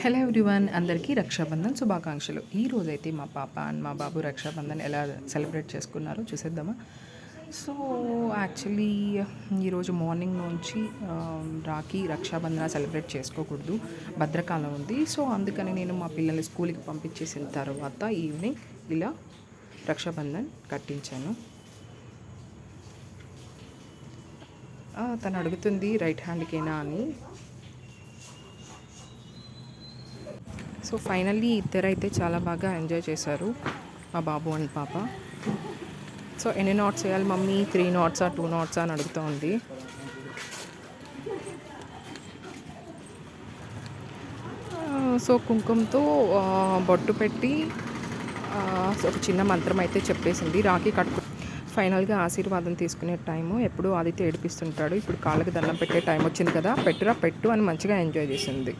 Hello everyone అందరికీ రక్షాబంధన్ శుభాకాంక్షలు. ఈ రోజైతే మా పాప అండ్ మా బాబు రక్షాబంధన్ ఎలా సెలబ్రేట్ చేసుకున్నారో చూసేద్దామా. సో యాక్చువల్లీ ఈరోజు మార్నింగ్ నుంచి రాఖీ రక్షాబంధన సెలబ్రేట్ చేసుకోకూడదు. భద్రకాలం ఉంది. సో అందుకని నేను మా పిల్లల్ని స్కూల్కి పంపించేసిన తర్వాత ఈవినింగ్ ఇలా రక్షాబంధన్ కట్టించాను. తను అడుగుతుంది రైట్ హ్యాండ్కేనా అని. సో ఫైనల్లీ ఇద్దరైతే చాలా బాగా ఎంజాయ్ చేశారు మా బాబు అండ్ పాప. సో ఎన్ని నాట్స్ వేయాలి మమ్మీ? త్రీ నాట్సా టూ నాట్సా అని అడుగుతూ ఉంది. సో కుంకుమతో బొట్టు పెట్టి సో ఒక చిన్న మంత్రం అయితే చెప్పేసింది రాఖీ కట్టుకు ఫైనల్గా ఆశీర్వాదం తీసుకునే టైము. ఎప్పుడు ఆదిత్య ఏడిపిస్తుంటాడు. ఇప్పుడు కాళ్ళకి దండం పెట్టే టైం వచ్చింది కదా పెట్టురా పెట్టు అని మంచిగా ఎంజాయ్ చేసింది.